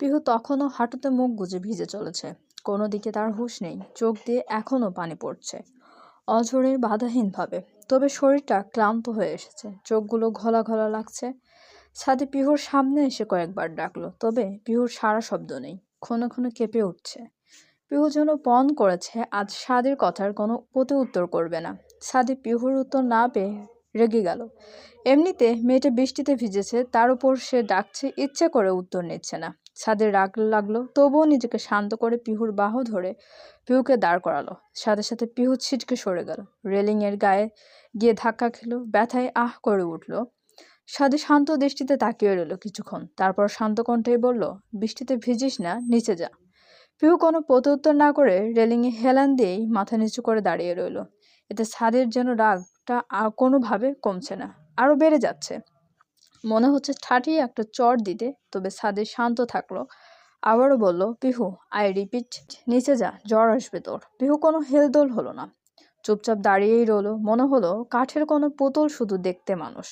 পিহু তখনও হাঁটুতে মুখ গুজে ভিজে চলেছে। কোনো দিকে তার হুঁশ নেই, চোখ দিয়ে এখনও পানি পড়ছে। অঝরে বাধাহীনভাবে। তবে শরীরটা ক্লান্ত হয়ে এসেছে। চোখগুলো ঘোলা ঘোলা লাগছে। ছাদে পিহুর সামনে এসে কয়েকবার ডাকলো, তবে পিহুর সারা শব্দ নেই। ক্ষণে ক্ষণে কেঁপে উঠছে। পিহু যেন পণ করেছে, আজ সাদের কথার কোনো প্রতি উত্তর করবে না। সাদি পিহুর উত্তর না পেয়ে রেগে গেল। এমনিতে মেয়েটা বৃষ্টিতে ভিজেছে, তার উপর সে ডাকছে, ইচ্ছে করে উত্তর নিচ্ছে না। সাদের রাগ লাগল, তবুও নিজেকে শান্ত করে পিহুর বাহু ধরে পিহুকে দাঁড় করালো। সাথে সাথে পিহু ছিটকে সরে গেল। রেলিংয়ের গায়ে গিয়ে ধাক্কা খেলো, ব্যথায় আহ করে উঠল। সাদে শান্ত দৃষ্টিতে তাকিয়ে রইল কিছুক্ষণ। তারপর শান্ত কণ্ঠেই বলল, বৃষ্টিতে ভিজিস না, নিচে যা। পিহু কোনো প্রত্যুত্তর না করে রেলিংয়ে হেলান দিয়েই মাথা নিচু করে দাঁড়িয়ে রইল। এতে ছাদের যেন রাগটা আর কোনোভাবে কমছে না, আরও বেড়ে যাচ্ছে। মনে হচ্ছে ঠাঠিয়ে একটা চর দিতে, তবে সাদে শান্ত থাকল। আবারও বলল, পিহু, আই রিপিট, নিচে যা, জ্বর আসবে তোর। পিহু কোনো হেলদোল হলো না। চুপচাপ দাঁড়িয়েই রলো মনে হলো, কাঠের কোনো পুতুল শুধু দেখতে মানুষ।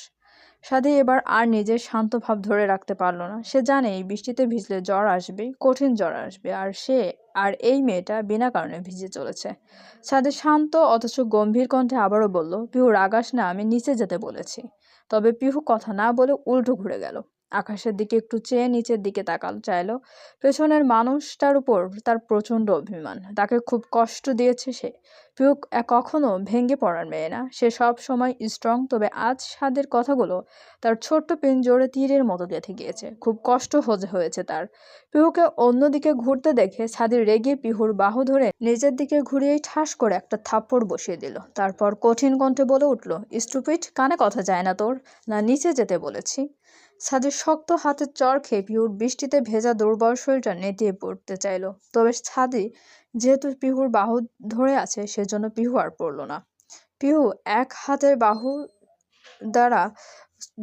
সাদে এবার আর নিজের শান্ত ভাব ধরে রাখতে পারল না। সে জানে এই বৃষ্টিতে ভিজলে জ্বর আসবে, কঠিন জ্বর আসবে, আর সে আর এই মেয়েটা বিনা কারণে ভিজে চলেছে। সাদে শান্ত অথচ গম্ভীর কণ্ঠে আবারও বলল, পিহু রাগাস না, আমি নিচে যেতে বলেছি। তবে পিহু কথা না বলে উল্টো ঘুরে গেল। আকাশের দিকে একটু চেয়ে নিচের দিকে তাকাল, চাইল, পেছনের মানুষটার উপর তার প্রচণ্ড অভিমান, তাকে খুব কষ্ট দিয়েছে সে। পিউ কখনো ভেঙে পড়ার মেয়ে না। সে সব সময় স্ট্রং তবে আজ স্বাদের কথাগুলো তার ছোট্ট জোরে তীরের মতো গেঁথে গিয়েছে। খুব কষ্ট হয়েছে তার। পিহুকে অন্যদিকে ঘুরতে দেখে ছাদের রেগে পিহুর বাহু ধরে নিজের দিকে ঘুরিয়েই ঠাস করে একটা থাপ্পড় বসিয়ে দিল। তারপর কঠিন কণ্ঠে বলে উঠল স্টুপিট কানে কথা যায় না তোর, না নিচে যেতে বলেছি? ছাদের শক্ত হাতের চর খেয়ে পিহুর বৃষ্টিতে ভেজা দুর্বল শরীরটা নেতিয়ে পড়তে চাইল। তবে ছাদি যেহেতু পিহুর বাহু ধরে আছে, সেজন্য পিহু আর পড়ল না। পিহু এক হাতের বাহু দ্বারা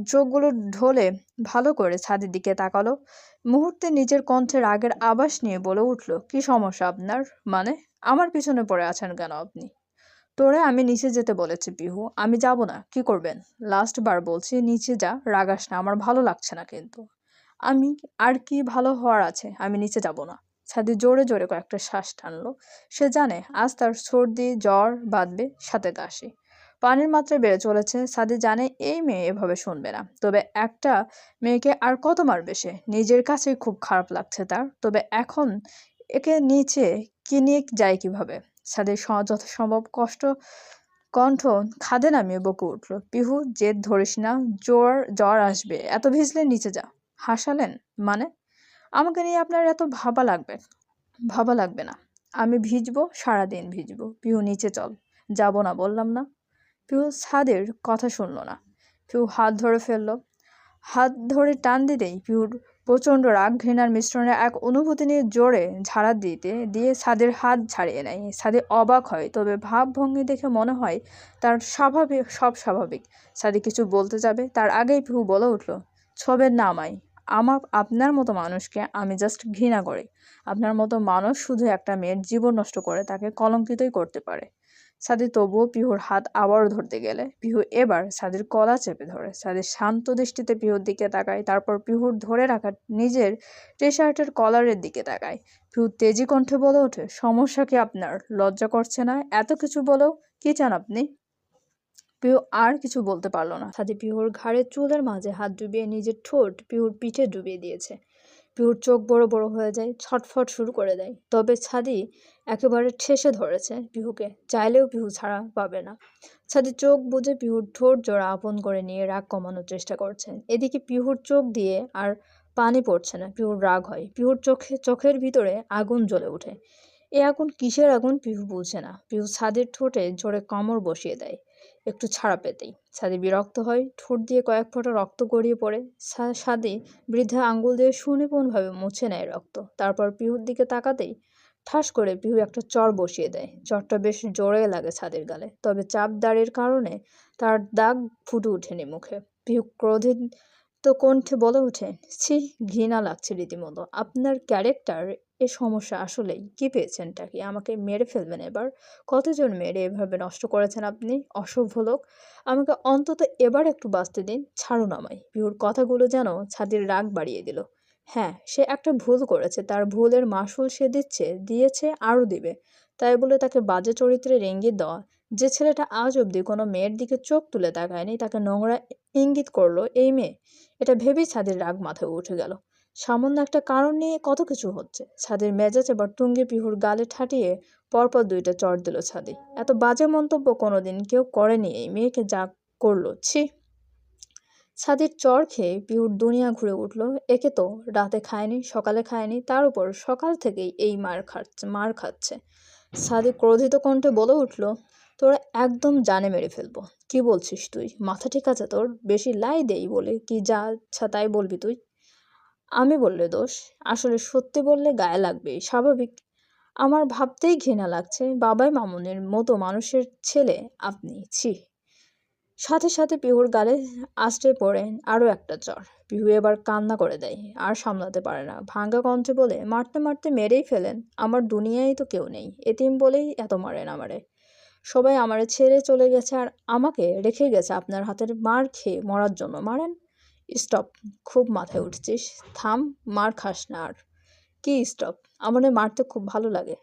চোখগুলো ঢোলে ভালো করে ছাদের দিকে তাকালো। মুহূর্তে নিজের কণ্ঠে রাগের আবাস নিয়ে বলে উঠল, কি সমস্যা আপনার? মানে আমার পিছনে পড়ে আছেন কেন আপনি? তোরে আমি নিচে যেতে বলেছি পিহু, আমি যাব না, কি করবেন? লাস্ট বার বলছি, নিচে যা রাগাস না, আমার ভালো লাগছে না কিন্তু। আমি আর কি ভালো হওয়ার আছে, আমি নিচে যাব না। ছাদি জোরে জোরে কয়েকটা শ্বাস টানলো। সে জানে আজ তার সর্দি, জ্বর বাঁধবে সাথে কাশি। পানির মাত্রা বেড়ে চলেছে সাদি জানে এই মেয়ে এভাবে শুনবে না। তবে একটা মেয়েকে আর কত মারবে সে? নিজের কাছেই খুব খারাপ লাগছে তার। তবে এখন একে নিচে কি নিয়ে যায় কীভাবে? সাদের যথাসম্ভব কষ্ট, কণ্ঠ খাদে নামিয়ে বকে উঠল। পিহু, জেদ ধরিস না জ্বর জ্বর আসবে। এত ভিজলে নিচে যা। হাসালেন? মানে? আমাকে নিয়ে আপনার এত ভাবা লাগবে ভাবা লাগবে না। আমি ভিজবো, সারাদিন ভিজবো। পিউ, নিচে চল। যাব না, বললাম না। পিউ ছাদের কথা শুনলো না। পিউ হাত ধরে ফেলল। হাত ধরে টান দিতেই পিউর প্রচণ্ড রাগ ঘৃণার মিশ্রণে এক অনুভূতি নিয়ে জোরে ঝাড়া দিতে, দিয়ে সাদের হাত ছাড়িয়ে নেয়। সাদে অবাক হয়, তবে ভাবভঙ্গি দেখে মনে হয় তার স্বাভাবিক, সব স্বাভাবিক। সাদি কিছু বলতে যাবে, তার আগেই পিহু বলে উঠল, ছবের নামাই আমার, আপনার মতো মানুষকে আমি জাস্ট ঘৃণা করি। আপনার মতো মানুষ শুধু একটা মেয়ের জীবন নষ্ট করে তাকে কলঙ্কিতই করতে পারে। সাদি তবুও পিহুর হাত আবারও ধরতে গেলে। পিহু এবার সাদির কলা চেপে ধরে। সাদির শান্ত দৃষ্টিতে পিহুর দিকে তাকায়, তারপর পিহুর ধরে রাখা নিজের টি শার্টের কলারের দিকে তাকায়। পিহু তেজি কণ্ঠে বলে ওঠে, সমস্যা কি আপনার? লজ্জা করছে না? এত কিছু বলেও কি চান আপনি? পিহু আর কিছু বলতে পারল না। সাদি পিহুর ঘাড়ের চুলের মাঝে হাত ডুবিয়ে নিজের ঠোঁট পিহুর পিঠে ডুবিয়ে দিয়েছে। পিহুর চোখ বড় বড় হয়ে যায়, ছটফট শুরু করে দেয়। তবে ছাদি একেবারে ঠেসে ধরেছে পিহুকে। চাইলেও পিহু ছাড়া পাবে না। ছাদি চোখ বুঝে পিহুর ঠোঁট জোড়া আপন করে নিয়ে রাগ কমানোর চেষ্টা করছে। এদিকে পিহুর চোখ দিয়ে আর পানি পড়ছে না, পিহুর রাগ হয়। পিহুর চোখে, চোখের ভিতরে আগুন জ্বলে ওঠে। এ আগুন কিসের আগুন পিহু বুঝে না। পিহু ছাদের ঠোঁটে জোরে কামড় বসিয়ে দেয়। একটু ছাড়া পেতেই। সাদি বিরক্ত হয় ঠোঁট দিয়ে কয়েক ফোঁটা রক্ত গড়িয়ে পড়ে। সাদি বৃদ্ধা আঙ্গুল দিয়ে সুনিপুণভাবে মুছে নেয় রক্ত। তারপর পিহুর দিকে তাকাতেই ঠাস করে পিহু একটা চর বসিয়ে দেয়। চরটা বেশ জোরে লাগে ছাদের গালে, তবে চাপ দাঁড়ের কারণে তার দাগ ফুটে ওঠেনি মুখে। পিহু ক্রোধিত তো কণ্ঠে বলে ওঠে, ছি, ঘৃণা লাগছে রীতিমতো। আপনার ক্যারেক্টার এ সমস্যা আসলেই। কি পেয়েছেনটা কি? আমাকে মেরে ফেলবেন এবার? কতজন মেরে এভাবে নষ্ট করেছেন আপনি? অসভ্য লোক। আমাকে অন্তত এবার একটু বাঁচতে দিন। ছাড়ুন আমায়। পিহুর কথাগুলো যেন ছাদের রাগ বাড়িয়ে দিল। হ্যাঁ সে একটা ভুল করেছে। তার ভুলের মাসুল সে দিচ্ছে, দিয়েছে, আরও দিবে। তাই বলে তাকে বাজে চরিত্রের ইঙ্গিত দেওয়া। যে ছেলেটা আজ অবধি কোনো মেয়ের দিকে চোখ তুলে তাকায়নি, তাকে নোংরা ইঙ্গিত করল, এই মেয়ে। এটা ভেবেই ছাদের রাগ মাথায় উঠে গেল। সামান্য একটা কারণ নিয়ে কত কিছু হচ্ছে। ছাদের মেজাজ এবার টুঙ্গি পিহুর গালে ঠাটিয়ে পরপর দুইটা চড় দিল ছাদে। এত বাজে মন্তব্য কোনোদিন কেউ করেনি এই মেয়েকে যা করল, ছি। ছাদের চর খেয়ে পিহুর দুনিয়া ঘুরে উঠল। একে তো রাতে খায়নি, সকালে খায়নি, তার উপর সকাল থেকেই এই মার খাচ্ছে মার খাচ্ছে। সাদি ক্রোধিত কণ্ঠে বলে উঠল, তোরা একদম জানে মেরে ফেলব। কি বলছিস তুই? মাথা ঠিক আছে তোর? বেশি লাই দেই বলে কি যা আচ্ছা তাই বলবি তুই? আমি বললে দোষ। আসলে সত্যি বললে গায়ে লাগবে, স্বাভাবিক। আমার ভাবতেই ঘৃণা লাগছে, বাবাই মামুনের মতো মানুষের ছেলে আপনি, ছি। সাথে সাথে পিহুর গালে আষ্টে পড়েন আরও একটা চর পিহু এবার কান্না করে দেয়, আর সামলাতে পারে না। ভাঙ্গা কণ্ঠে বলে, মারতে মারতে মেরেই ফেলেন, আমার দুনিয়ায় তো কেউ নেই। এতিম বলেই এত মারেন আমারে। সবাই আমারে ছেড়ে চলে গেছে, আর আমাকে রেখে গেছে আপনার হাতের মার খেয়ে মরার জন্য। মারেন স্টপ, খুব মাথায় উঠছিস। থাম, মার খাস না আর। কি স্টপ? আমারে মারতে খুব ভালো লাগে।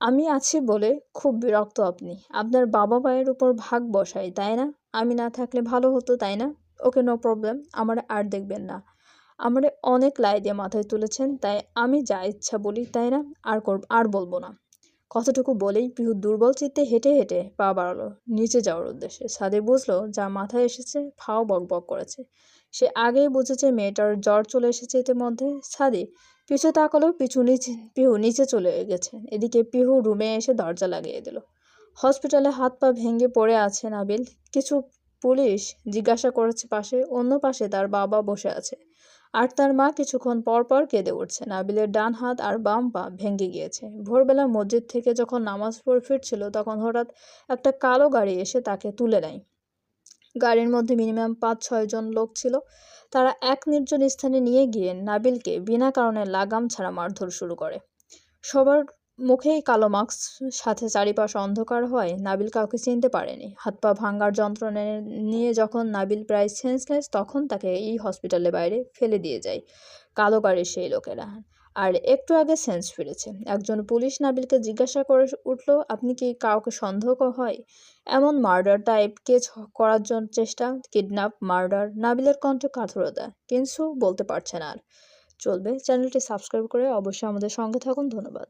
আমি আছি বলে খুব বিরক্ত আপনি। আপনার বাবা মায়ের উপর ভাগ বসাই, তাই না? আমি না থাকলে ভালো হতো, তাই না? ওকে নো প্রবলেম আমার আর দেখবেন না। আমারে অনেক লাই দিয়ে মাথায় তুলেছেন, তাই আমি যা ইচ্ছা বলি, তাই না? আর করব, আর বলব না। কতটুকু বলেই পিহু দুর্বল চিত্তে হেঁটে হেঁটে পা বাড়ালো। নিচে যাওয়ার উদ্দেশ্যে। সাদে বুঝলো, যা মাথায় এসেছে, ফাও বক বক করেছে। সে আগেই বুঝেছে মেয়েটার জ্বর চলে এসেছে ইতিমধ্যে। সাদি পিছু তাকালো, পিছু নিচে, পিহু নিচে চলে গেছে। এদিকে পিহু রুমে এসে দরজা লাগিয়ে দিল। হসপিটালে হাত পা ভেঙে পড়ে আছে নাবিল। কিছু পুলিশ জিজ্ঞাসা করেছে পাশে, অন্য পাশে তার বাবা বসে আছে আর তার মা কিছুক্ষণ পর পর কেঁদে উঠছে। নাবিলের ডান হাত আর বাম পা ভেঙে গিয়েছে। ভোরবেলা মসজিদ থেকে যখন নামাজ পড়ে ফিরছিল, তখন হঠাৎ একটা কালো গাড়ি এসে তাকে তুলে নেয়। গাড়ির মধ্যে মিনিমাম পাঁচ, ছয় জন লোক ছিল। তারা এক নির্জন স্থানে নিয়ে গিয়ে নাবিলকে বিনা কারণে লাগাম ছাড়া মারধর শুরু করে। সবার মুখেই কালো মাস্ক, সাথে চারিপাশ অন্ধকার হয় নাবিল কাউকে চিনতে পারেনি। হাত পা ভাঙ্গার যন্ত্রণা নিয়ে যখন নাবিল প্রায় সেন্সলেস, তখন তাকে এই হসপিটালের বাইরে ফেলে দিয়ে যায়। কালো গাড়ির সেই লোকেরা। আর একটু আগে সেন্স ফিরেছে। একজন পুলিশ নাবিলকে জিজ্ঞাসা করে উঠল, আপনি কি কাউকে সন্দেহ হয়? এমন মার্ডার টাইপ কেস করার জন্য চেষ্টা, কিডন্যাপ, মার্ডার? নাবিলের কণ্ঠ কাঠুরতা কিন্তু বলতে পারছে না আর। চলবে, চ্যানেলটি সাবস্ক্রাইব করে অবশ্যই আমাদের সঙ্গে থাকুন। ধন্যবাদ।